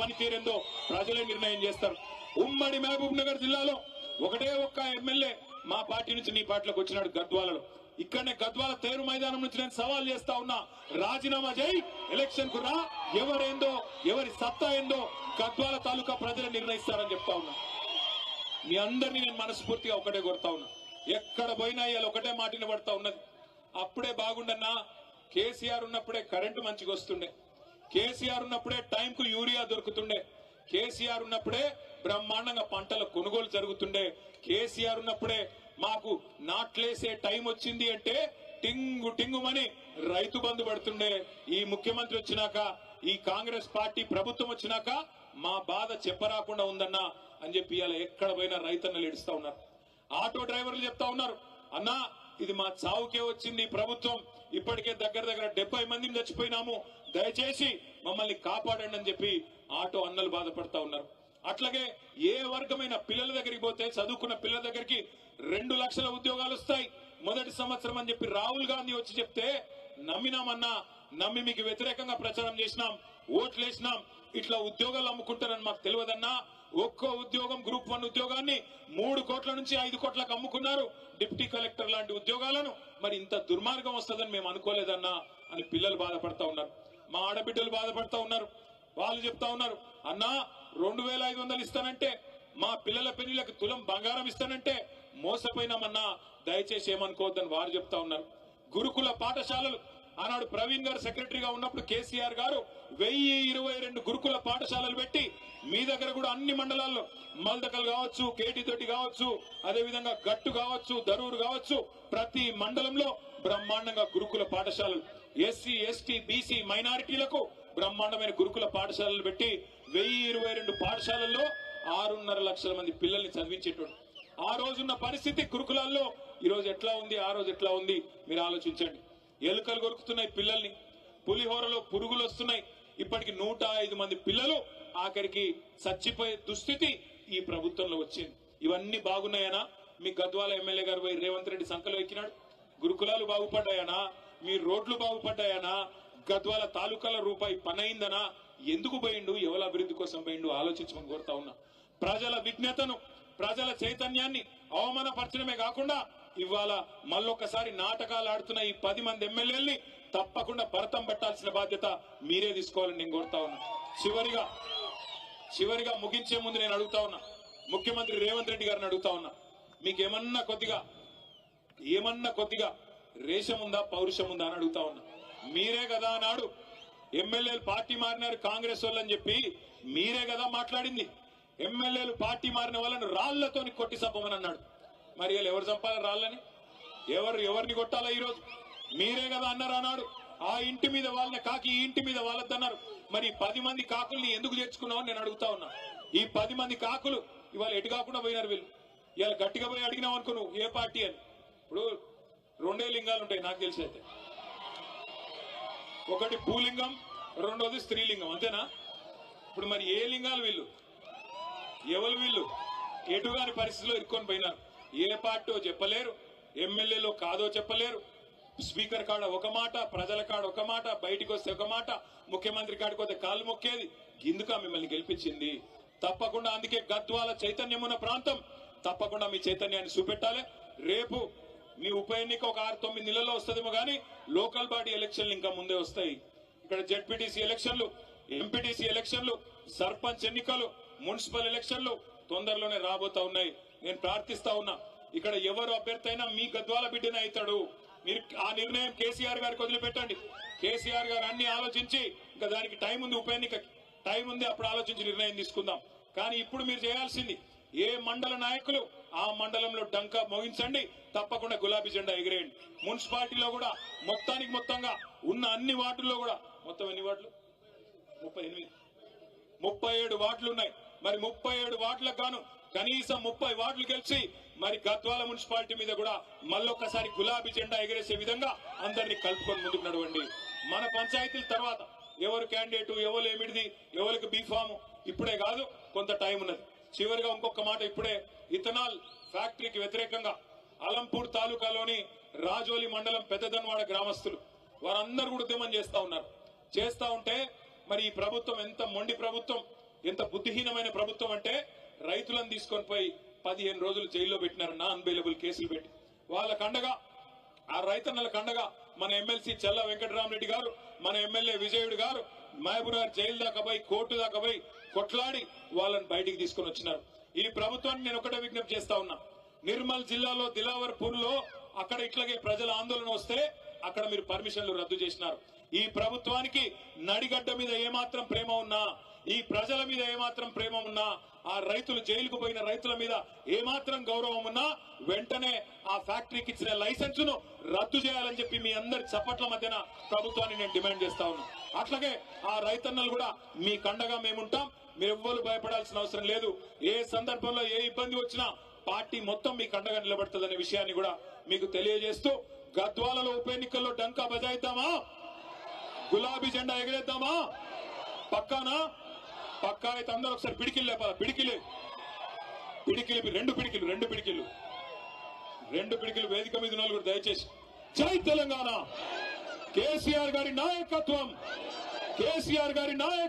పనితీరేందో ప్రజలే నిర్ణయం చేస్తారు. ఉమ్మడి మహబూబ్ నగర్ జిల్లాలో ఒకటే ఒక్క ఎమ్మెల్యే మా పార్టీ నుంచి నీ పార్టీలోకి వచ్చినాడు గద్వాలలో. ఇక్కడనే గద్వాల తేరు మైదానం నుంచి నేను సవాల్ చేస్తా ఉన్నా. రాజీనామా చేయి ఎలక్షన్కు రా. ఎవరేందో ఎవరి సత్తా ఏందో గద్వాల తాలూకా ప్రజలు నిర్ణయిస్తారని చెప్తా ఉన్నా. మీ అందరినీ నేను మనస్ఫూర్తిగా ఒకటే కొడతా ఉన్నా. ఎక్కడ పోయినా ఇవాళ ఒకటే మాటిని పడతా ఉన్నది. అప్పుడే బాగుండన్నా కేసీఆర్ ఉన్నప్పుడే కరెంటు మంచిగా వస్తుండే. కేసీఆర్ ఉన్నప్పుడే టైంకు యూరియా దొరుకుతుండే. కేసీఆర్ ఉన్నప్పుడే బ్రహ్మాండంగా పంటల కొనుగోలు జరుగుతుండే. కేసీఆర్ ఉన్నప్పుడే మాకు నాట్లేసే టైం వచ్చింది అంటే టింగు టింగుమని రైతు బంధు పడుతుండే. ఈ ముఖ్యమంత్రి వచ్చినాక ఈ కాంగ్రెస్ పార్టీ ప్రభుత్వం వచ్చినాక మా బాధ చెప్పరాకుండా ఉందన్నా అని చెప్పి ఇలా ఎక్కడ పోయినా రైతన్నలు ఏడుస్తా ఉన్నారు. ఆటో డ్రైవర్లు చెప్తా ఉన్నారు అన్నా ఇది మా చావుకే వచ్చింది ప్రభుత్వం. ఇప్పటికే దగ్గర దగ్గర డెబ్బై మందిని చచ్చిపోయినాము. దయచేసి మమ్మల్ని కాపాడండి అని చెప్పి ఆటో అన్నలు బాధపడతా ఉన్నారు. అట్లాగే ఏ వర్గమైన పిల్లల దగ్గరికి పోతే చదువుకున్న పిల్లల దగ్గరికి రెండు లక్షల ఉద్యోగాలు వస్తాయి. మొదటి సంవత్సరం అని చెప్పి రాహుల్ గాంధీ వచ్చి చెప్తే నమ్మినామన్నా నమ్మి మీకు వ్యతిరేకంగా ప్రచారం చేసినాం ఓట్లు వేసినాం ఇట్లా ఉద్యోగాలు అమ్ముకుంటారని మాకు తెలియదన్నా ఒక్కో ఉద్యోగం గ్రూప్ వన్ ఉద్యోగాన్ని మూడు కోట్ల నుంచి ఐదు కోట్లకు అమ్ముకున్నారు డిప్యూటీ కలెక్టర్ లాంటి ఉద్యోగాలను. మరి ఇంత దుర్మార్గం వస్తుందని మేము అనుకోలేదన్నా అని పిల్లలు బాధపడతా ఉన్నారు. మా ఆడబిడ్డలు బాధపడతా ఉన్నారు. వాళ్ళు చెప్తా ఉన్నారు అన్నా రెండు వేల ఐదు వందలు ఇస్తానంటే మా పిల్లల పెళ్ళిలకు తులం బంగారం ఇస్తానంటే మోసపోయినామన్నా దయచేసి ఏమనుకోవద్దని వారు చెప్తా ఉన్నారు. గురుకుల పాఠశాలలు ఆనాడు ప్రవీణ్ గారు సెక్రటరీగా ఉన్నప్పుడు కేసీఆర్ గారు వెయ్యి ఇరవై రెండు గురుకుల పాఠశాలలు పెట్టి మీ దగ్గర కూడా అన్ని మండలాల్లో మల్దకల్ కావచ్చు కేటీతోటి కావచ్చు అదేవిధంగా గట్టు కావచ్చు దరూరు కావచ్చు ప్రతి మండలంలో బ్రహ్మాండంగా గురుకుల పాఠశాలలు ఎస్సీ ఎస్టీ బీసీ మైనారిటీలకు బ్రహ్మాండమైన గురుకుల పాఠశాలలు పెట్టి వెయ్యి ఇరవై రెండు పాఠశాలల్లో ఆరున్నర లక్షల మంది పిల్లల్ని చదివించేటోడు. ఆ రోజున్న పరిస్థితి గురుకులాల్లో ఈ రోజు ఎట్లా ఉంది ఆ రోజు ఎట్లా ఉంది మీరు ఆలోచించండి. ఎలుకలు కొరుకుతున్నాయి పిల్లల్ని. పులిహోరలో పురుగులు వస్తున్నాయి. ఇప్పటికి నూట ఐదు మంది పిల్లలు ఆఖరికి చచ్చిపోయే దుస్థితి ఈ ప్రభుత్వంలో వచ్చింది. ఇవన్నీ బాగున్నాయనా? మీ గద్వాల ఎమ్మెల్యే గారు పోయి రేవంత్ రెడ్డి సంఖలో ఎక్కినాడు. గురుకులాలు బాగుపడ్డాయనా? మీ రోడ్లు బాగుపడ్డాయనా? గద్వాల తాలూకాల రూపాయి పనైందనా? ఎందుకు పోయిండు? ఎవరి అభివృద్ధి కోసం పోయిండు? ఆలోచించమని కోరుతా ఉన్నా. ప్రజల విజ్ఞతను ప్రజల చైతన్యాన్ని అవమానపరచడమే కాకుండా ఇవాళ మళ్ళొకసారి నాటకాలు ఆడుతున్న ఈ పది మంది ఎమ్మెల్యేల్ని తప్పకుండా భరతం పెట్టాల్సిన బాధ్యత మీరే తీసుకోవాలని నేను కోరుతా ఉన్నా. చివరిగా చివరిగా ముగించే ముందు నేను అడుగుతా ఉన్నా. ముఖ్యమంత్రి రేవంత్ రెడ్డి గారిని అడుగుతా ఉన్నా. మీకేమన్నా కొద్దిగా ఏమన్నా కొద్దిగా రేషం ఉందా పౌరుషం ఉందా అని అడుగుతా ఉన్నా. మీరే కదా అన్నాడు ఎమ్మెల్యేలు పార్టీ మారినారు కాంగ్రెస్ వాళ్ళు అని చెప్పి మీరే కదా మాట్లాడింది. ఎమ్మెల్యేలు పార్టీ మారిన వాళ్ళని రాళ్ళతోని కొట్టి సభమని అన్నాడు. మరి వీళ్ళు ఎవరు చంపాలి రాళ్ళని? ఎవరు ఎవరిని కొట్టాలా ఈ రోజు మీరే కదా అన్నారు అన్నాడు ఆ ఇంటి మీద వాళ్ళని కాకి ఈ ఇంటి మీద వాళ్ళద్దన్నారు మరి పది మంది కాకుల్ని ఎందుకు చేర్చుకున్నావు నేను అడుగుతా ఉన్నా. ఈ పది మంది కాకులు ఇవాళ ఎటు కాకుండా పోయినారు వీళ్ళు? ఇవాళ గట్టిగా పోయి అడిగినావు అనుకో నువ్వు ఏ పార్టీ అని? ఇప్పుడు రెండే లింగాలు ఉంటాయి నాకు తెలిసి అయితే. ఒకటి భూలింగం రెండోది స్త్రీలింగం అంతేనా? ఇప్పుడు మరి ఏ లింగాలు వీళ్ళు? ఎవరు వీళ్ళు? ఎటుగాని పరిస్థితిలో ఇరుక్కొని పోయినారు. ఏ పార్టీ చెప్పలేరు ఎమ్మెల్యేలో కాదో చెప్పలేరు. స్పీకర్ కాడ ఒక మాట ప్రజల కాడ ఒక మాట బయటికి వస్తే ఒక మాట ముఖ్యమంత్రి కాడికి వస్తే కాలు మొక్కేది. ఇందుక మిమ్మల్ని గెలిపించింది. తప్పకుండా అందుకే గద్వాల చైతన్యం ఉన్న ప్రాంతం. తప్పకుండా మీ చైతన్యాన్ని చూపెట్టాలి. రేపు మీ ఉప ఎన్నిక ఒక ఆరు తొమ్మిది నెలల్లో వస్తుందేమో కానీ లోకల్ బాడీ ఎలక్షన్లు ఇంకా ముందే వస్తాయి. ఇక్కడ జెడ్పీటీసీ ఎలక్షన్లు ఎంపీటీసీ ఎలక్షన్లు సర్పంచ్ ఎన్నికలు మున్సిపల్ ఎలక్షన్లు తొందరలోనే రాబోతా ఉన్నాయి. నేను ప్రార్థిస్తా ఉన్నా ఇక్కడ ఎవరు అభ్యర్థి అయినా మీ గద్వాల బిడ్డనే అవుతాడు. మీరు ఆ నిర్ణయం కేసీఆర్ గారికి వదిలిపెట్టండి. కేసీఆర్ గారు అన్ని ఆలోచించి ఇంకా దానికి టైం ఉంది ఉప ఎన్నిక టైం ఉంది అప్పుడు ఆలోచించి నిర్ణయం తీసుకుందాం. కానీ ఇప్పుడు మీరు చేయాల్సింది ఏ మండల నాయకులు ఆ మండలంలో డంకా మోగించండి తప్పకుండా గులాబీ జెండా ఎగిరేయండి. మున్సిపాలిటీలో కూడా మొత్తానికి మొత్తంగా ఉన్న అన్ని వార్డుల్లో కూడా మొత్తం ఎన్ని వార్డులు? ముప్పై ఎనిమిది. ముప్పై ఏడు వార్డులు ఉన్నాయి. మరి ముప్పై ఏడు వార్డులకు గాను కనీసం ముప్పై వార్డులు గెలిచి మరి గద్వాల మున్సిపాలిటీ మీద కూడా మళ్ళొక్కసారి గులాబీ జెండా ఎగరేసే విధంగా అందరినీ కలుపుకొని ముందుకు నడవండి. మన పంచాయతీల తర్వాత ఎవరు క్యాండిడేట్ ఎవరు ఏమిటిది ఎవరికి బీఫామ్ ఇప్పుడే కాదు కొంత టైం ఉన్నది. చివరిగా ఇంకొక మాట ఇప్పుడే ఇథనాల్ ఫ్యాక్టరీకి వ్యతిరేకంగా అలంపూర్ తాలూకాలోని రాజోలి మండలం పెద్దదన్వాడ గ్రామస్తులు వారందరూ కూడా ఉద్యమం చేస్తా ఉన్నారు. చేస్తా ఉంటే మరి ఈ ప్రభుత్వం ఎంత మొండి ప్రభుత్వం ఎంత బుద్ధిహీనమైన ప్రభుత్వం అంటే రైతులను తీసుకొని పోయి పదిహేను రోజులు జైల్లో పెట్టినారు నాన్ బెయిలబుల్ కేసులు పెట్టి. వాళ్ళ కండగా ఆ రైతన్నల కండగా మన ఎమ్మెల్సీ చెల్ల వెంకటరామరెడ్డి గారు మన ఎమ్మెల్యే విజయుడు గారు మహబూబ్ జైలు దాకా పోయి కోర్టు దాకా పోయి కొట్లాడి వాళ్ళని బయటికి తీసుకొని వచ్చినారు. ఈ ప్రభుత్వాన్ని నేను ఒకటే విజ్ఞప్తి చేస్తా ఉన్నా. నిర్మల్ జిల్లాలో దిలావర్పూర్లో అక్కడ ఇట్లాగే ప్రజల ఆందోళన వస్తే అక్కడ మీరు పర్మిషన్లు రద్దు చేసినారు. ఈ ప్రభుత్వానికి నడిగడ్డ మీద ఏమాత్రం ప్రేమ ఉన్నా ఈ ప్రజల మీద ఏమాత్రం ప్రేమ ఉన్నా ఆ రైతులు జైలుకు పోయిన రైతుల మీద ఏమాత్రం గౌరవం ఉన్నా వెంటనే ఆ ఫ్యాక్టరీకి ఇచ్చిన లైసెన్స్ను రద్దు చేయాలని చెప్పి మీ అందరి చప్పట్ల మధ్యన ప్రభుత్వాన్ని నేను డిమాండ్ చేస్తా ఉన్నా. అట్లాగే ఆ రైతన్నలు కూడా మీ కండగా మేముంటాం మీరు ఎవ్వరు భయపడాల్సిన అవసరం లేదు. ఏ సందర్భంలో ఏ ఇబ్బంది వచ్చినా పార్టీ మొత్తం మీ కండగా నిలబడుతుందనే విషయాన్ని కూడా మీకు తెలియజేస్తూ గద్వాలలో ఉప ఎన్నికల్లో డంకా బజాయిద్దామా? గులాబీ జెండా ఎగిరేద్దామా? పక్కానా? పక్కా అయితే అందరూ ఒకసారి పిడికిలు లేపాల? పిడికిలు. పిడికిలు రెండు పిడికిలు రెండు పిడికిలు. రెండు పిడికిలు వేదిక మీద నలుగురు దయచేసి. జై తెలంగాణ! కేసీఆర్ గారి నాయకత్వం! కేసీఆర్ గారి నాయకత్వం!